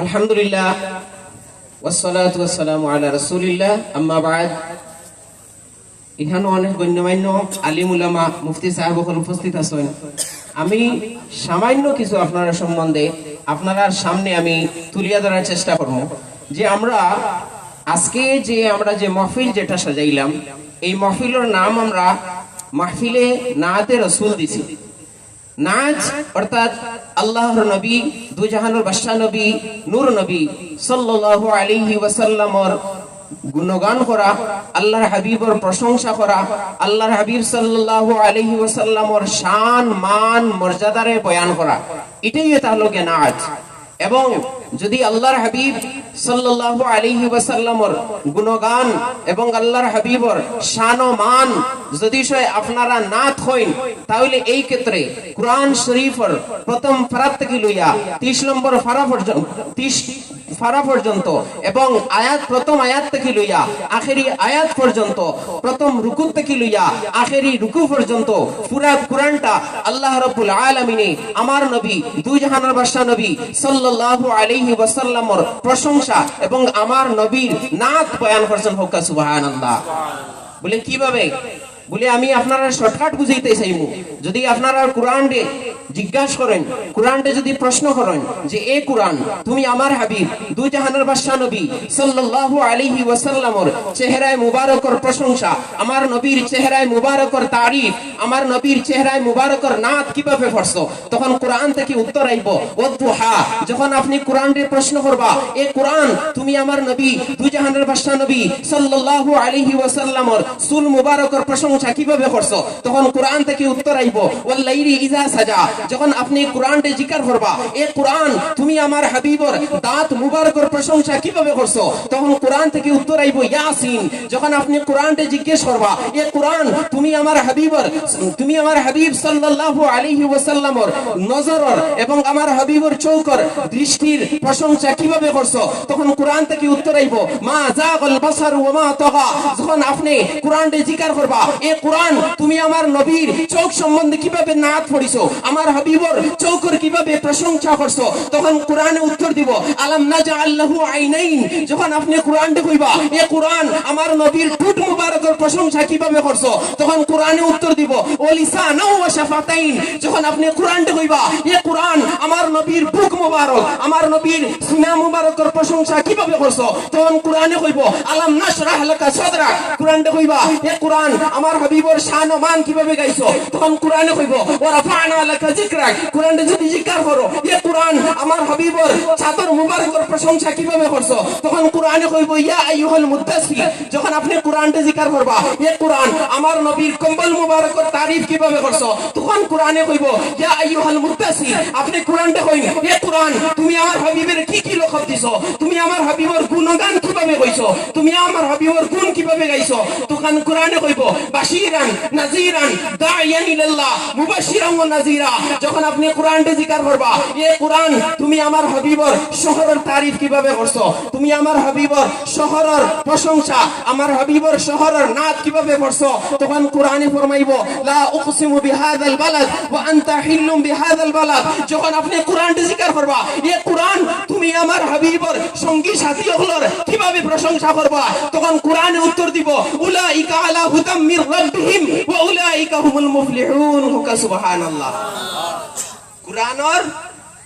আলহামদুলিল্লাহ, ওয়াসসালাতু ওয়াসসালামু আলা রাসূলিল্লাহ, আম্মা বাদ। এখানে অনেক গণ্যমান্য আলিম উলামা, মুফতি সাহেব ওখানে উপস্থিত আছেন। আমি সামান্য কিছু আপনারা সম্বন্ধে আপনার সামনে আমি তুলিয়া ধরার চেষ্টা করব। যে আমরা আজকে যে আমরা যে মহফিল যেটা সাজাইলাম, এই মহফিলের নাম আমরা মাহফিলে নাতে রসুল দিছি। নাচ অর্থাৎ আল্লাহর নবী দুজাহানুর বাদশাহ নবী, নূর নবী সাল্লাল্লাহু আলাইহি ওয়াসাল্লামর গুণগান করা, আল্লাহর হাবিবর প্রশংসা করা, আল্লাহর হাবিব সাল্লাল্লাহু আলাইহি ওয়াসাল্লামর শান, মান, মর্যাদারে বয়ান করা। এটাই তাহলে নাচ এবং যদি আল্লাহর হাবিব সাল্লাল্লাহু আলাইহি ওয়াসাল্লামর গুণগান এবং আল্লাহর হাবিবর শান ও মান যদি সে আপনারা নাথ হইন, তাহলে এই ক্ষেত্রে কোরআন শরীফর প্রথম ফারাত থেকে লইয়া 30 নম্বর ফারা পর্যন্ত 30 ফারা পর্যন্ত এবং আয়াত, প্রথম আয়াত থেকে লইয়া আখেরি আয়াত পর্যন্ত, প্রথম রুকু থেকে লইয়া আখেরি রুকু পর্যন্ত পুরা কোরআনটা আল্লাহ রাব্বুল আলামিনে আমার নবী, দুই জাহানের বাদশা নবী সাল্লাল্লাহু আলাইহি প্রশংসা এবং আমার নবীর নাথ বয়ান করছেন হোক সুবহানাল্লাহ। বলে কীভাবে? বলে, আমি আপনারা শর্টকাট বুঝাইতে চাইমু। যদি আপনারা কোরআন জিজ্ঞাসা করেন কোরআনটা যদি প্রশ্ন করেন যে, এ কোরআন, তুমি আমার হাবিব, দুই জাহানের বাদশা নবী সাল্লাল্লাহু আলাইহি ওয়াসাল্লামর চেহারায় মুবারকর প্রশংসা, আমার নবীর চেহারায় মুবারকর তারিফ, আমার নবীর চেহারায় মুবারকর নাত কীভাবে পড়ছো? তখন কোরআন থেকে উত্তর আইব ওয়াদুহা যখন আপনি কোরআনকে প্রশ্ন করবা, এ কোরআন, তুমি আমার নবী, দুই জাহানের বাদশা নবী সাল্লাল্লাহু আলাইহি ওয়াসাল্লামর সুল মুবারকর প্রশংসা কীভাবে করছ? তখন কোরআন থেকে উত্তর আইব ওয়াল্লাইলি ইজা সাজা। যখন আপনি কোরআনকে জিকার করবা, এ কোরআন, তুমি আমার হাবিবর দাঁত মুবারকর প্রশংসা কীভাবে করছ? তখন কোরআন থেকে উত্তর আইব, ইয়াসিন। যখন আপনি কোরআনকে জিজ্ঞেস করবা, এ কোরআন, তুমি আমার হাবিবর, তুমি আমার হাবিব সাল্লাল্লাহু আলাইহি ওয়াসাল্লামর নজরর এবং আমার হাবিবর চৌকর দৃষ্টির প্রশংসা কীভাবে করছ? তখন কোরআন থেকে উত্তর আইব, মা জাগাল বাসার ওয়া মা তাগা। যখন আপনি কোরআনকে জিকার করবা এ কোরআন তুমি আমার নবীর চোখ সম্বন্ধে কীভাবে নাত পড়িছো? আমার হাবিবর চৌকর কীভাবে প্রশংসা করছ? তখন কোরআনে উত্তর দিব, আলাম নাজা আল্লাহু আইনাইন? যখন আপনি কোরআনটা কইবা এ কোরআন, আমার নবীর ঠুট মুবারকের প্রশংসা কীভাবে করছ? তখন কোরআনে উত্তর দিব, ও লিসানা ওয়া শাফাতাইন? যখন আপনি কোরআনটা কইবা এ কোরআন, আমার নবীর বুক মুবারক, আমার নবীর সিনা মুবারকের প্রশংসা কীভাবে করছ? তখন কোরআনে কইব, আলাম নাশরাহ লাকা সাদরা কোরআনটা কইবা, এ কোরআন, আমার হাবিবর শান ও মান কীভাবে গাইছো? তখন কোরআনে কইব, ওয়া রাফা'না লাকা যিকরাক। কোরআনটা যদি জিকির করো, এ কোরআন, আমার হাবিবর চাদর মুবারকের প্রশংসা কীভাবে করছ? তখন কোরআনে কইব, ইয়া আইয়ুহাল মুদ্দাসসির যখন আপনি কোরআনটা জিকির করবা, এ কোরআন, আমার নবীর কম্বল মুবারকের তারিফ কীভাবে করছ? তখন কোরআনে কইব, ইয়া আইয়ুহাল মুদ্দাসসির আপনি কোরআনটা কইন, এ কোরআন, তুমি আমার হাবিবের কি কি লকব দিছো? তুমি আমার হাবিবর গুণগান কীভাবে কইছো? তুমি আমার হাবিবর গুণ কীভাবে গাইছো? তখন কোরআনে কইব বাশিরান নাজিরান দাইয়ান ইলাল্লাহ মুবাশশিরান ওয়া নাজিরা যখন আপনি কোরআনটা জিকির করবা, এ কোরআন, তুমি আমার হাবিবর শহরের তারিফ কীভাবে করছ? তুমি আমার হাবিবর শহরের প্রশংসা, আমার হাবিবর শহরের নাত কীভাবে করছ? তখন কোরআনে ফরমাইব, লা উকসিমু বিহাদাল বালাদ ওয়া আনতা হিল্লুম বিহাদাল বালাদ। যখন আপনি কোরআনটা জিকির করবা, এ কোরআন, তুমি আমার হাবিবর সঙ্গী সাথী হলর কীভাবে প্রশংসা করবা? তখন কোরআনে উত্তর দিব, উলাইকা আলা হুদাম মির রাব্বিহিম ওয়া উলাইকা হুমুল মুফলিহুন হুকা সুবহানাল্লাহ কোরআনর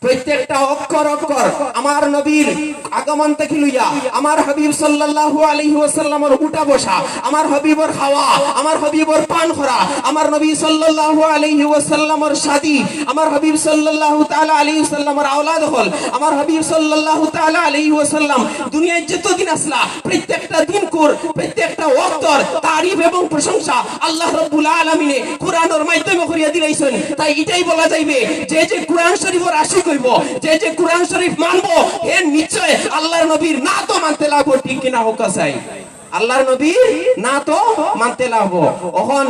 প্রত্যেকটা অক্ষর অক্ষর আমার নবীর আগমন থেকে লইয়া আমার হাবিব সাল্লাল্লাহু আলাইহি ওয়াসাল্লামের উঠা বসা, আমার হাবিবর খাওয়া আমার হাবিবর পান করা, আমার নবী সাল্লাল্লাহু আলাইহি ওয়াসাল্লামের শাদী আমার হাবিব সাল্লাল্লাহু তাআলা আলাইহি ওয়াসাল্লামের আওলাদ হল, আমার হাবিব সাল্লাল্লাহু তাআলা আলাইহি ওয়াসাল্লাম দুনিয়ায় যতদিন আসলা, প্রত্যেকটা দিন কোর, প্রত্যেকটা ওয়াক্তর তারিফ এবং প্রশংসা আল্লাহ রাব্বুল আলামিনে কোরআনের মাধ্যমে করিয়া দিলাইছেন। তাই এটাই বলা যাইবে, যে যে কোরআন শরীফের আশিক হইব। যে যে কোরআন শরীফ মানবো, এর নিশ্চয় আল্লাহর নবীর না তো মানতে লাগবো, ঠিক কিনা হোক চাই আল্লাহর নবী না তো মানতে লাগবো। এখন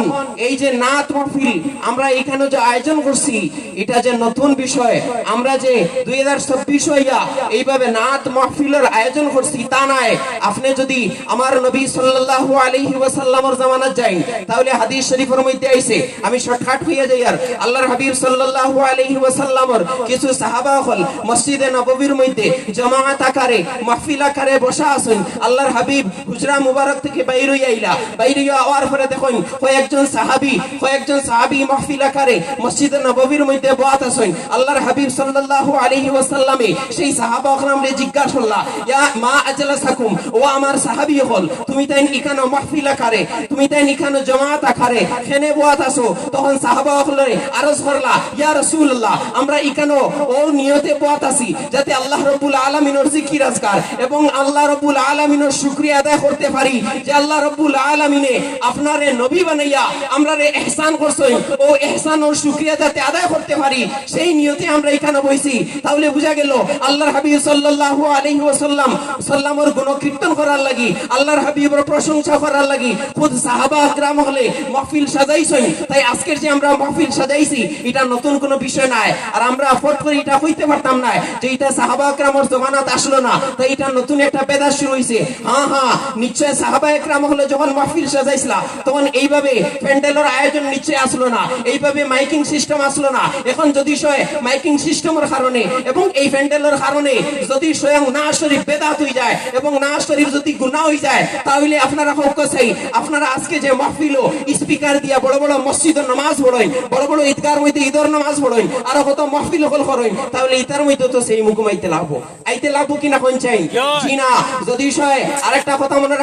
এই যে নাত মাহফিল, আমরা এখানে যে আয়োজন করছি, এটা যে নতুন বিষয়। আমরা যে দুই হাজার চব্বিশ হইয়া এইভাবে নাত মাহফিলের আয়োজন করছি, তা নয়। আপনি যদি আমার নবী সাল্লাল্লাহু আলাইহি ওয়াসাল্লামের জামানাত যাই, তাহলে হাদিস শরীফের মধ্যে আইছে, আমি শর্টকাট হইয়া যাই আর আল্লাহর হাবিব সাল্লাল্লাহু আলাইহি ওয়াসাল্লামের কিছু সাহাবা হল মসজিদে নববীর মধ্যে জামাআত আকারে, মাহফিল আকারে বসা আছেন। আল্লাহর হাবিব হুজরা মুবারক থেকে বাইর হইয়া আইলা। বাইর হইয়া আওয়ার পরে দেখুন, কয়েকজন সাহাবী কয়েকজন সাহাবী মাহফিল আকারে মসজিদে নববীর মধ্যে বয়াত আছেন। আল্লাহর হাবিব সাল্লাল্লাহু আলাইহি ওয়াসাল্লামে সেই সাহাবা একরামরে জিজ্ঞাসা করলা, ইয়া মা আজলাসাকুম, ও আমার সাহাবী হল, তুমি তাই ইখানো মাহফিল আকারে, তুমি তাই ইখানো জামাত আকারে খেনে বয়াত আছো? তখন সাহাবা হলরে আরজ করলা, ইয়া রাসূলুল্লাহ, আমরা ইখানো ও নিয়তে বয়াত আছি, যাতে আল্লাহ রাব্বুল আলামিনের জিকির আজকার এবং আল্লাহ রাব্বুল আলামিনের শুকরিয়া আদায় করতে পারি যে আল্লাহ রাব্বুল আলামিনে আপনারে নবী বানাইয়া আমরারে ইহসান করছেন। ও ইহসান ও শুকরিয়া যাতে আদায় করতে পারি, সেই নিয়তে আমরা এখানে বইছি। তাহলে বুঝা গেল, আল্লাহর হাবিব সাল্লাল্লাহু আলাইহি ওয়াসাল্লাম সাল্লামর গুণ কীর্তন করার লাগি, আল্লাহর হাবিবের প্রশংসা করার লাগি। খুদ সাহাবা আকরাম হলে মাহফিল সাজাইছেন, তাই আজকের যে আমরা মাহফিল সাজাইছি, এটা নতুন কোনো বিষয় নাই। আর আমরা ফট করে এটা হইতে পারতাম না যে এটা সাহাবা আকরামর জমানাত আসলো না, তাই এটা নতুন একটা বেদা শুরু হইছে। হ্যাঁ হ্যাঁ নিশ্চয় সাহাবা একরাম হলে যখন মাহফিল সাজাইছিল তখন এইভাবে প্যান্ডেলের আয়োজন নিশ্চয় আসলো না এইভাবে মাইকিং সিস্টেম আসলো না। এখন যদি সয় মাইকিং সিস্টেমের কারণে এবং এই প্যান্ডেলের কারণে যদি স্বয়ং না শরীফ বেদাত হয়ে যায় এবং না শরীফ যদি গুনাহ হয়ে যায় তাহলে আপনারা হোক চাই আপনারা আজকে যে মাহফিল স্পিকার দিয়া বড় বড় মসজিদের নামাজ পড়েন বড় বড় ঈদগার মধ্যে ঈদের নামাজ পড়েন আর কত মাহফিল হল করেন তাহলে ইতার মধ্যে তো সেই মুকুমাইতে লাগবো। আইতে লাগবো কিনা কোন চাই? জি না যদি সয় আরেকটা কথা মনে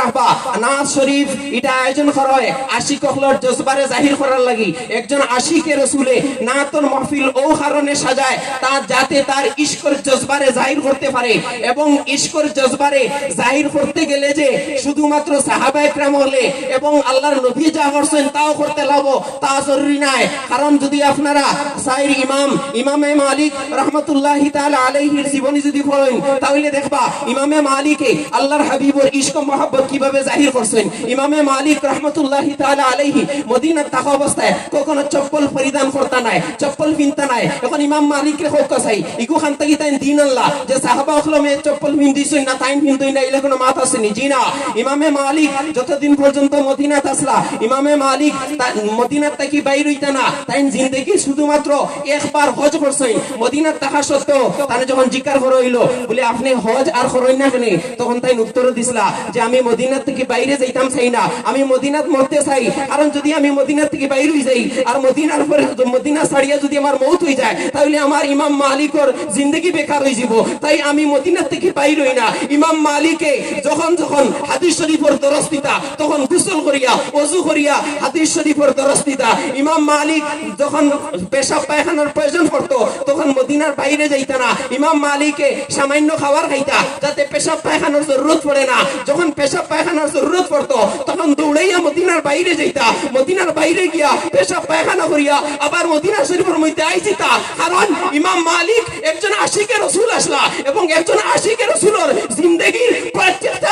নাজ শরীফ, এটা আয়োজন করা হয় আশিক জজবারে জাহির করার লাগি। একজন রসুলে, না তোর মাহফিল ও সাজায়, তা যাতে তার জজবারে জাহির করতে পারে। এবং জজবারে জাহির করতে গেলে যে শুধুমাত্র হলে এবং আল্লাহর নবী যা করছেন তাও করতে লাগবো তা জরুরি নাই। কারণ যদি আপনারা সাইর ইমাম, ইমামে মালিক রহমতুল্লাহি তাআলা আলাইহির জীবনী যদি পড়েন, তাহলে দেখবা ইমামে মালিকে আল্লাহর হাবিবর ইশক মহব্বত কীভাবে জাহির করছেন? ইমামে মালিক রহমতুল্লাহি তাআলা আলাইহি মদিনার থাকা অবস্থায় কখনো চপ্পল পরিধান করতা নাই, চপ্পল পিনতা নাই। এখন ইমাম মালিকরে হোক চাই ইগু খান তাকি তাই দিন আল্লাহ, যে সাহাবা অখলমে চপ্পল পিন্দিছই না, তাইন পিন্দই না, এলে কোনো মাত আসেনি। জি না, ইমামে মালিক যতদিন পর্যন্ত মদিনাত আসলা, ইমামে মালিক তা- মদিনার তাকি বাইর হইতা না তাই জিন্দগি শুধুমাত্র একবার হজ করছেন। মদিনার থাকা সত্ত্বেও তারা যখন জিজ্ঞার করে হইল বলে, আপনি হজ আর করেন না কেন? তখন তাই উত্তর দিছিলা যে, আমি মদিনার থেকে বাইরে যাইতাম চাই না। আমি মদিনাত মরতে চাই। কারণ যদি আমি মদিনার থেকে বাইরে যাই আর মদিনার পরে মদিনা ছাড়িয়া যদি আমার মৌত হয়ে যায়, তাহলে আমার ইমাম মালিকর জিন্দগি বেকার হয়ে যাব। তাই আমি মদিনার থেকে বাইর হই না। ইমাম মালিকে যখন যখন হাদিস শরীফের দরস দিতা তখন গোসল করিয়া ওযু করিয়া হাদিস শরীফের দরস দিতা ইমাম মালিক যখন পেশাব পায়খানার প্রয়োজন পড়তো, তখন মদিনার বাইরে যাইতা না। ইমাম মালিকে সামান্য খাবার খাইতা, যাতে পেশাব পায়খানার জরুরত পড়ে না। যখন পেশাব পায়খানার জরুরত পড়তো তখন দৌড়াইয়া মদিনার বাইরে যাইতা মদিনার বাইরে গিয়া পেশাব পায়খানা করিয়া আবার মদিনা শরীফের মধ্যে আই যেতা কারণ ইমাম মালিক একজন আশিকের রসুল আসলা এবং একজন আশিকের রসুলের জিন্দগির প্রত্যেকটা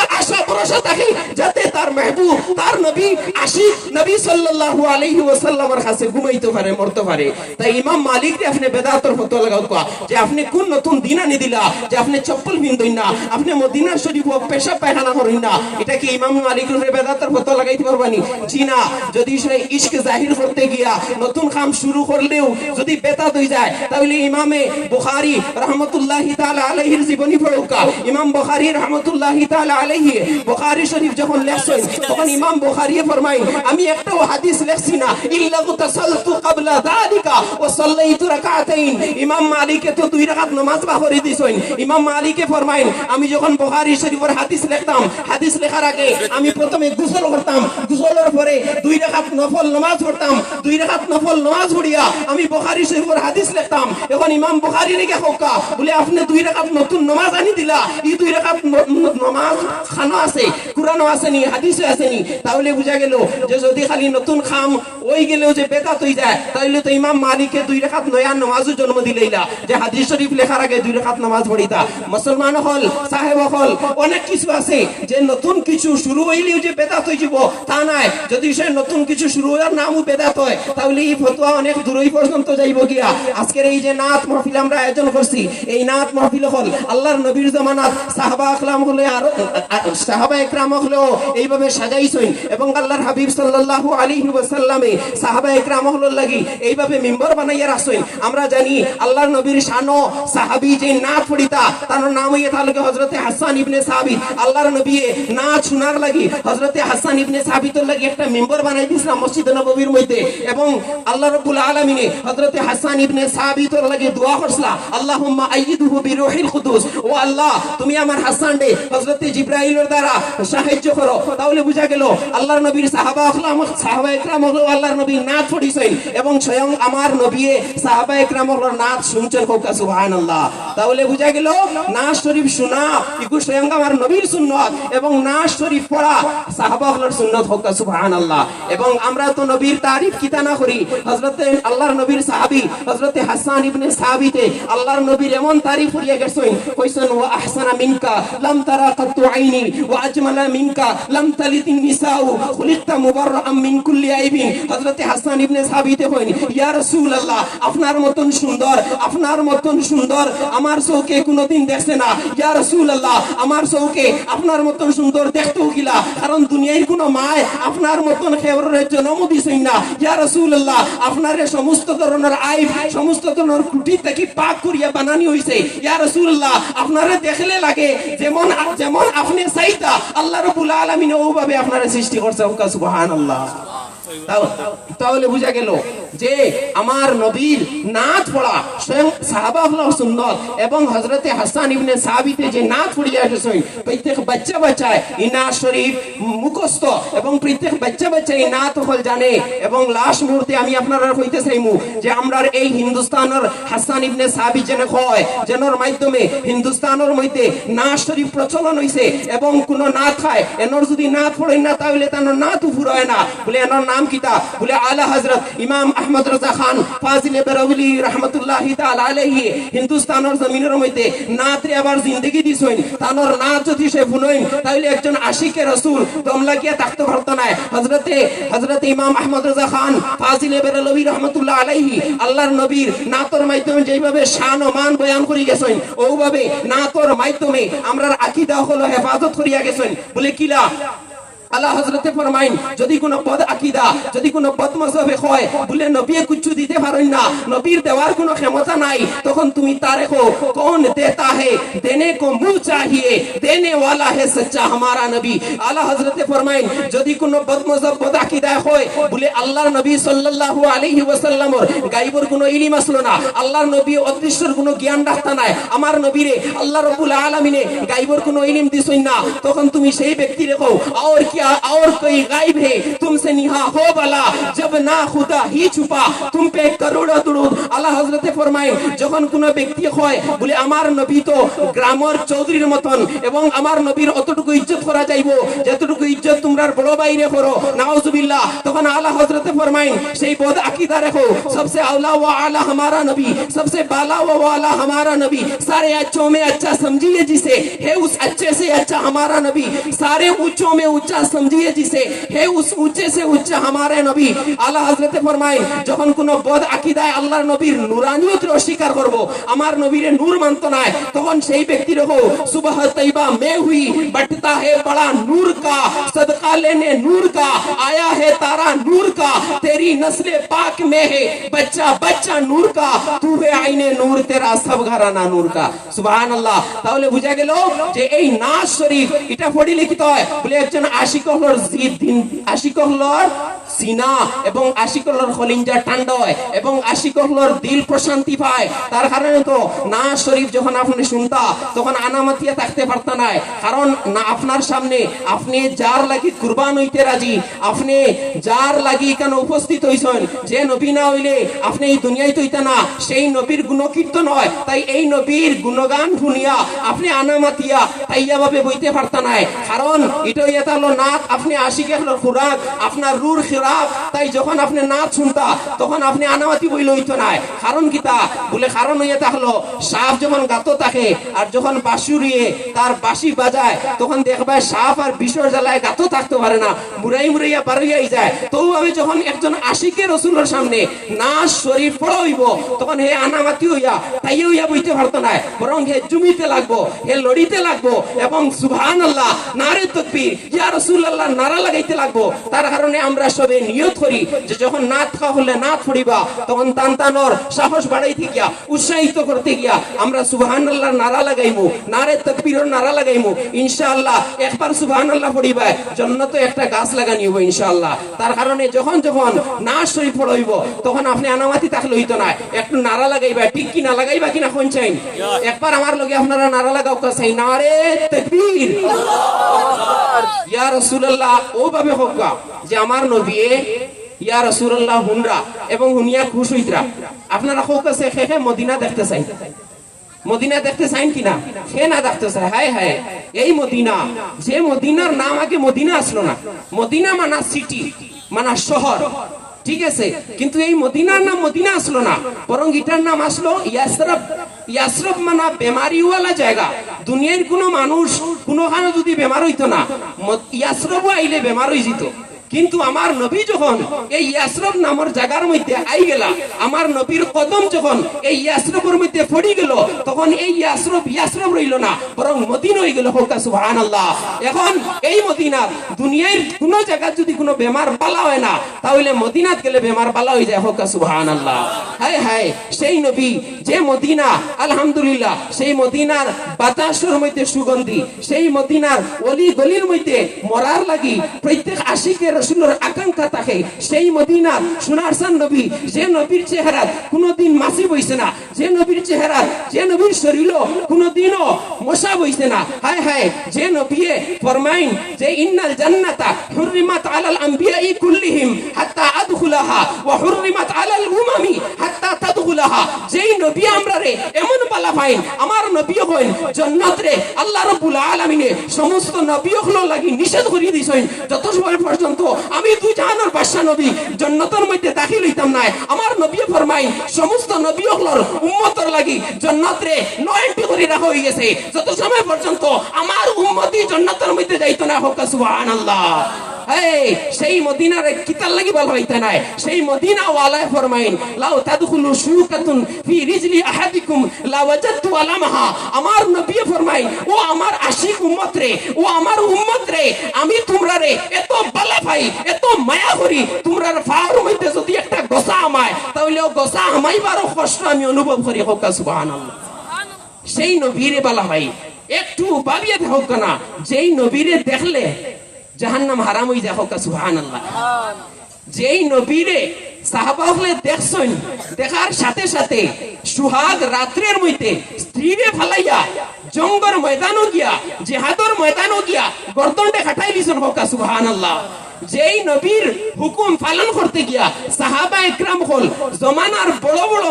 ভরসা থাকে যাতে তার মেহবুব, তার নবী আশিক, নবী সাল্লাল্লাহু আলাইহি ওয়াসাল্লামের কাছে ঘুমাইতে পারে, মরতে পারে। তাই ইমাম মালিক রে আপনি বেদাতর ফতো লাগাও কোয়া, যে আপনি কোন নতুন দিন আনি দিলা, যে আপনি চপ্পল পিনদই না, আপনি মদিনার শরীফ ও পেশাব পায়খানা করেন না, এটা কি ইমাম মালিক রে বেদাতর ফতো লাগাইতে পারবানি জি না, যদি সে ইশক জাহির করতে গিয়া নতুন কাম শুরু করলেও যদি বেতাত হয়ে যায়, তাহলে ইমামে বুখারী রাহমাতুল্লাহি তাআলা আলাইহির জীবনী পড়ুকা ইমাম বুখারী রাহমাতুল্লাহি তাআলা আলাইহি বুখারী শরীফ যখন লেখছেন, তখন ইমাম বুখারী ফরমায় আমি একটাও হাদিস লেখছি না, ইল্লা তাসালতু ক্বাবলা যালিকা ওয়া সাল্লাইতু রাকাতাইন। ইমাম মালিকে তো দুই রাকাত নামাজ বাহরি দিছেন। ইমাম মালিকে ফরমায় আমি যখন বুখারী শরীফের হাদিস লিখতাম, হাদিস লেখার আগে আমি প্রথমে গোসল করতাম, গোসলের পরে দুই রাকাত নফল নামাজ পড়তাম, দুই রাকাত নফল নামাজ পড়িয়া আমি বুখারী শরীফের হাদিস লিখতাম। এখন ইমাম বুখারী রেখে হোকা বলে, আপনি দুই রাকাত নতুন নামাজ আনি দিলা, এই দুই রাকাত নামাজ খানো আছে কুরআনও আছে নি, হাদিসও আছে নি। তাহলে বুঝা গেল যে যদি খালি নতুন খাম ওই গেলেও যে বেদাত হয়ে যায়, তাইলে তো ইমাম মালিকে দুই রেখাত নয়া নামাজও জন্ম দিলেইলা। যে হাদিস শরীফ লেখার আগে দুই রেখাত নামাজ পড়িতা। মুসলমান হল, সাহেব হল, অনেক কিছু আছে। যে নতুন কিছু শুরু হইলেও যে বেদাত হয়ে যাব, তা নাই। যদি সে নতুন কিছু শুরু হওয়ার নামও বেদাত হয়, তাহলে এই ফতোয়া অনেক দূরই পর্যন্ত যাইব গিয়া। আজকের এই যে নাথ মাহফিল আমরা আয়োজন করছি, এই নাথ মাহফিল হল আল্লাহর নবীর জামানাত সাহাবা আকলাম হলে আর এইভাবে সাজাইছেন। এবং আল্লাহর হাবিব সাল্লাল্লাহু আলাইহি ওয়াসাল্লামে লাগি এইভাবে মিম্বর বানাইয়া আমরা জানি আল্লাহর নবীর শানো সাহাবী যে নাথ পড়িতা, তার নাম হইয়া তাহলে হযরতে হাসান ইবনে সাবিত। আল্লাহর নবী নাচ শোনার লাগি হযরতে হাসান ইবনে সাবিতের লাগি একটা মিম্বর বানাই দিয়েছিলাম মসজিদ নববীর মধ্যে। এবং আল্লাহ রাব্বুল আলামিনে হযরতে হাসান ইবনে সাবিতের লাগি দোয়া করছলা, আল্লাহুম্মা আইয়িদহু বিরূহিল কুদুস। ও আল্লাহ, তুমি আমার হাসান রে, হযরতে জিবরাইলের দ্বারা সাহায্য করো, তাহলে বুঝা গেল আল্লাহর নবীর সাহাবা আখলাম, সাহাবা একরাম হলো আল্লাহর নবীর নাচ পড়িছেন এবং স্বয়ং আমার নবী সাহাবা একরাম হলো নাচ শুনছেন হোক, সুবহানাল্লাহ। তাহলে বুঝা গেল নাচ শরীফ শোনা ইকু স্বয়ং আমার নবীর সুন্নত এবং নাচ শরীফ পড়া সাহাবা হলোর সুন্নত হোক, সুবহানাল্লাহ। এবং আমরা তো নবীর তারিফ কিতা না করি, হযরতে আল্লাহর নবীর সাহাবী, হযরতে হাসান ইবনে সাহাবীতে আল্লাহর নবীর এমন তারিফ করিয়া গেছেন, কইছেন, ওয়া আহসানা মিনকা, লাম তারা কাত্তু আইনি ওয়া আজমালা মিনকা লাম তালিতিন নিসাউ মুবাররাম মিন কুল্লি আইবিন হাসান ইবনে কইন ইয়া রাসূলুল্লাহ আপনার মতন সুন্দর, আপনার মতন সুন্দর। আমার চোখে কোনোদিন না। ইয়া রাসূলুল্লাহ আমার চোখে আপনার মতন সুন্দর দেখতেও গিলা। কারণ কোনো মায় আপনার মতন দিছেন না। ইয়া রাসূলুল্লাহ সমস্ত ধরনের আইব, সমস্ত ধরনের থেকে পাক করিয়া বানানি হইছে। ইয়া রাসূলুল্লাহ আপনারে দেখলে লাগে যেমন যেমন আপনি চাইতা আল্লাহ রবুল আলমিন ওভাবে আপনারা সৃষ্টি করছে ওকা সুবহানাল্লাহ। তাও- তাহলে বুঝা গেল যে আমার নবীর নাচ পড়া স্বয়ং সাহাবা হলো সুন্নত এবং হজরতে হাসান ইবনে সাহাবিতে যে নাচ পড়িয়া গেছেন প্রত্যেক বাচ্চা বাচ্চায় এই নাচ শরীফ মুখস্থ এবং প্রত্যেক বাচ্চা বাচ্চা এই নাচ হল জানে এবং লাস্ট মুহূর্তে আমি আপনারা কইতে চাইমু যে আমরা এই হিন্দুস্তানের হাসান ইবনে সাহাবি যেন হয় যেনর মাধ্যমে হিন্দুস্তানের মধ্যে নাচ শরীফ প্রচলন হইছে এবং কোনো না খায়, এনর যদি না পড়ে না তাহলে তার নাচ উফুর হয় না। বলে এনর নাম কিতা বলে আলা হযরত ইমাম আহমদ রাজা খান, ফাজিল বেরাউলি রাহমাতুল্লাহ আলাইহি, হিন্দুস্তানের জমিনের মধ্যে নাচরে আবার জিন্দেগি দিছেন তানর নাচ যদি সে বুনইন তাহলে একজন আশিকে রাসূল, দমলা গিয়া থাকতে পারত না। হযরতে, হযরত ইমাম আহমদ রাজা খান, ফাজিল বেরাউলি রাহমাতুল্লাহ আলাইহি, আল্লাহর নবীর নাতর মাধ্যমে যেভাবে শান ও মান বয়ান করি গেছেন ওভাবে নাতর মাধ্যমে আমরার আকীদা হলো হেফাজত করিয়া গেছেন বলে কিলা? আল্লাহ হজরতে ফরমাইন, যদি কোনো পদ আকিদা, যদি কোনো পদ মজবে হয়, বলে নবী কুচ্ছু দিতে পারেন না। নবীর দেওয়ার কোনো ক্ষমতা নাই। তখন তুমি তারে রেখো কোন দেতা হে? দেনে কো মু চাহিয়ে, দেনে ওয়ালা হে সচ্চা হামারা নবী। আল্লাহ হজরতে ফরমাইন, যদি কোনো পদ মজব পদ আকিদা হয়, বলে আল্লাহর নবী সাল্লাল্লাহু আলাইহি ওয়াসাল্লাম ওর গায়বের কোনো ইলম আসলো না। আল্লাহর নবী অদৃশ্যর কোনো জ্ঞান রাখতা নাই। আমার নবীরে আল্লাহ রব্বুল আলামিনে গায়বের কোনো ইলম দিছেন না। তখন তুমি সেই ব্যক্তি রেখো আর কি और कोई गायब है तुमसे निहा हो बला जब ना खुदा ही छुपा तुम पे करोड़ों दुरूद আল্লাহ হযরতে ফরমায় যখন কোন ব্যক্তি হয় বলে আমার নবী তো গ্রামের চৌধুরীর মতন এবং আমার নবীর অতটুকু ইজ্জত করা যাইবো যতটুকু ইজ্জত তোমরা বড় বাইরে করো নাউজুবিল্লাহ তখন আল্লাহ হযরতে ফরমায় সেই বদ আকীদা রাখো सबसे औला व आला हमारा नबी सबसे बाला व वाला हमारा नबी सारे अच्छों में अच्छा समझिए जिसे है उस अच्छे से अच्छा हमारा नबी सारे ऊंचों में ऊंचा समझिए जिसे है उस ऊंचे से ऊंचा हमारे नबी আল্লাহ হযরতে ফরমায় যখন কোন বদ আকীদায় আল্লাহর নবীর নূরানিয়ত অস্বীকার করব আমার নবীর নূর মানত না তখন সেই ব্যক্তির হো সুবহ তৈবা মে হুই बटता है बड़ा नूर का सदका लेने नूर का आया है तारा नूर का तेरी नस्ल पाक में है बच्चा बच्चा नूर का तू है आईने नूर तेरा सब घराना नूर का সুবহান আল্লাহ তাহলে বুঝা গেল যে এই নাচ শরীফ এটা পড়ি লিখিত হয় বলে একজন আশিক আশিক হলর সিনা এবং আশিক হয় এবং আশিক দিল প্রশান্তি পায়। তার কারণে তো নাচ শরীফ যখন আপনি শুনতা, তখন আনামাতিয়া থাকতে পারত না কারণ না আপনার সামনে আপনি যার লাগি কুরবান হইতে রাজি, আপনি যার লাগি কেন উপস্থিত হইছেন, যে নবী না হইলে আপনি এই দুনিয়ায় তৈতা না। সেই নবীর গুণকীর্তন হয়, তাই এই নবীর গুণগান শুনিয়া আপনি আনামাতিয়া তাইয়া ভাবে বইতে পারত না কারণ এটা হলো নাক আপনি আশিকে হলো খুরাক আপনার রুর খিরাক তাই যখন আপনি নাচ শুনতা তখন আপনি আনামাতি বই লইতো না। কারণ কি তা? বলে কারণ হইয়া থাকল, সাপ যখন গাত থাকে, আর যখন বাঁশুরিয়ে তার বাঁশি বাজায়, তখন দেখবে সাপ আর বিষর জ্বালায় গাত থাকতে পারে না। মুরাই মুরাইয়া বারইয়াই যায়। তো আমি যখন একজন আশিকের রসুলের সামনে নাচ শরীর পড়া হইব, তখন হে আনামাতি হইয়া, তাই হইয়া বইতে পারতো না। বরং হে জুমিতে লাগবো, হে লড়িতে লাগবো এবং সুবহান আল্লাহ নারে তকবীর, ইয়া রাসূলুল্লাহ নারা লাগাইতে লাগবো। তার কারণে আমরা সবে নিয়ত করি যে যখন নাথ খাওয়া হলে নাথ ফুড়িবা তখন টান টানোর সাহস বাড়াইতে গিয়া উৎসাহিত করতে গিয়া আমরা সুবহান আল্লাহ নারা লাগাইমু নারে তকবীরের নারা লাগাইমু। ইনশাআল্লাহ একবার সুবহান আল্লাহ পড়িবা জন্নত একটা গাছ লাগানি হইব ইনশাআল্লাহ। তার কারণে যখন যখন নাচ শরীফ পড়াইব তখন আপনি আনামাতি থাকলে হইতো না। একটু নারা লাগাইবা ঠিক কি না লাগাইবা কিনা কোন চাইন একবার আমার লগে আপনারা নারা লাগাও কাছাই নারে তকবীর। ইয়া রাসূলুল্লাহ ও ভাবে হোক যে আমার নবী ইয়া রসুল্লাহ হুনরা, এবং হুনিয়া খুশ আপনারা হোক আছে খেখে মদিনা দেখতে চাই। মদিনা দেখতে চাইন কিনা সে না দেখতে চাই, হায় হায়। এই মদিনা, যে মদিনার নাম আগে মদিনা আসলো না। মদিনা মানা সিটি মানা শহর। ঠিক আছে, কিন্তু এই মদিনার নাম মদিনা আসলো না, বরং এটার নাম আসলো ইয়াসরফ ইয়াসরফ মানা বেমারিওয়ালা জায়গা। দুনিয়ার কোনো মানুষ কোনোখানে যদি বেমার হইতো না ইয়াসরফও আইলে বেমার হয়ে যেত। কিন্তু আমার নবী যখন এই ইয়াসরফ নামের জায়গার মধ্যে আই গেলা, আমার নবীর কদম যখন এই ইয়াসরফের মধ্যে পড়ি গেল, তখন এই ইয়াসরফ ইয়াসরফ রইল না, বরং মদিনা হয়ে গেল হোক সুবহানাল্লাহ। এখন এই মদিনার দুনিয়ার কোন জায়গা যদি কোনো বেমার বালা হয় না, তাহলে মদিনাত গেলে বেমার পালা হয়ে যায় হোক সুবহানাল্লাহ। হায় হায়, সেই নবী যে মদিনা, আলহামদুলিল্লাহ, সেই মদিনার বাতাসের মধ্যে সুগন্ধি, সেই মদিনার অলি গলির মধ্যে মরার লাগি প্রত্যেক আশিকের রসুলের আকাঙ্ক্ষা থাকে। সেই মদিনার সোনার সান নবী, যে নবীর চেহারা কোনোদিন মাসি বইছে না। যে নবীর চেহারা, যে নবীর শরীর কোনোদিনও মশা বইছে না। হায় হায়, যে নবীয়ে ফরমাইন যে, ইন্নাল জান্নাতা হুররিমাত আলাল আম্বিয়াই কুল্লিহিম হাত্তা আদখুলাহা ওয়া হুররিমাত আলাল উমামি হাত্তা তাদখুলাহা। যেই নবী আমরা রে, এমন পালা পাইন, আমার নবী হইন জান্নাত রে। আল্লাহ রাব্বুল আলামিনে সমস্ত নবী হলো লাগি নিষেধ করিয়ে দিছেন। যত সময় পর্যন্ত আমি দুই জাহানোর বাদশা নবী। জান্নাতের মধ্যে দাখিল হইতাম নাই। আমার নবী ফরমাই সমস্ত নবী হলর উম্মতের লাগি জন্নতরে নয়টি করে রাখা হয়ে গেছে। যত সময় পর্যন্ত আমার উম্মতি জান্নাতের মধ্যে যাইতো না, হোক সুবহানাল্লাহ। সেই মদিনার কিতার লাগি বল হইতে নাই। সেই মদিনা ওয়ালায় ফরমাইন, লাউ তাদখুলু শুকাতুন ফি রিজলি আহাদিকুম লা ওয়াজাদতু আলামাহা। আমার নবী ফরমাইন, ও আমার আশিক উম্মত রে ও আমার উম্মত রে আমি তোমরা রে এত বালা ভাই, এত মায়া করি, তোমরার ফার মধ্যে যদি একটা গোসা আমায়, তাহলে ও গোসা আমাইবারও কষ্ট আমি অনুভব করি, হোক সুবহানাল্লাহ। সেই নবীরে বালা ভাই, একটু ভাবিয়ে হোক না, যেই নবীরে দেখলে জাহান্নাম হারাম হয়ে যায় হোক সুহান আল্লাহ যেই নবীরে সাহাবা দেখছেন, দেখার সাথে সাথে সুহাগ রাত্রের মধ্যে স্ত্রীরে ফালাইয়া জঙ্গর ময়দানও গিয়া, জেহাদর ময়দানও গিয়া গর্দনটা খাটাই দিছেন হোক সুহান আল্লাহ যেই নবীর হুকুম পালন করতে গিয়া সাহাবা একরাম হল, জমানার বড় বড়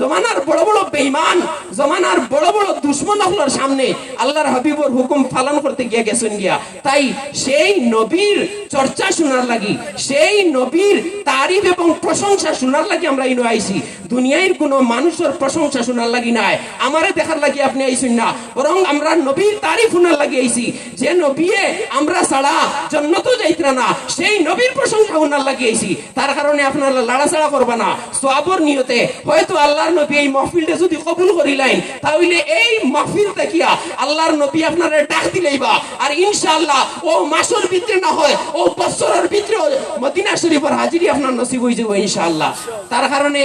জমানার বড় বড় বেঈমান, জমানার বড় বড় দুশ্মন হলোর সামনে আল্লাহর হাবিবর হুকুম পালন করতে গিয়া গেছেন গিয়া। তাই সেই নবীর চর্চা শোনার লাগি, সেই নবীর তারিফ এবং প্রশংসা শোনার লাগি আমরা ইনো আইছি। দুনিয়ার কোনো মানুষের প্রশংসা শোনার লাগি নাই। আমারে দেখার লাগি আপনি আইসুন না। বরং আমরা নবীর তারিফ শোনার লাগি আইছি। যে নবীয়ে আমরা ছাড়া জন্নত যাইতরা না সেই নবীর প্রশংসা ওনার লাগিয়েছি। তার কারণে আপনারা লাড়াছাড়া করবা না। সোয়াবর নিয়তে হয়তো আল্লাহর নবী এই মহফিলটা যদি কবুল করিলেন, তাহলে এই মহফিল দেখিয়া আল্লাহর নবী আপনারা ডাক দিলেইবা আর ইনশাআল্লাহ ও মাসের ভিতরে না হয়, ও বছরের ভিতরে মদিনা শরীফের হাজিরি আপনার নসিব হয়ে যাবে ইনশাআল্লাহ। তার কারণে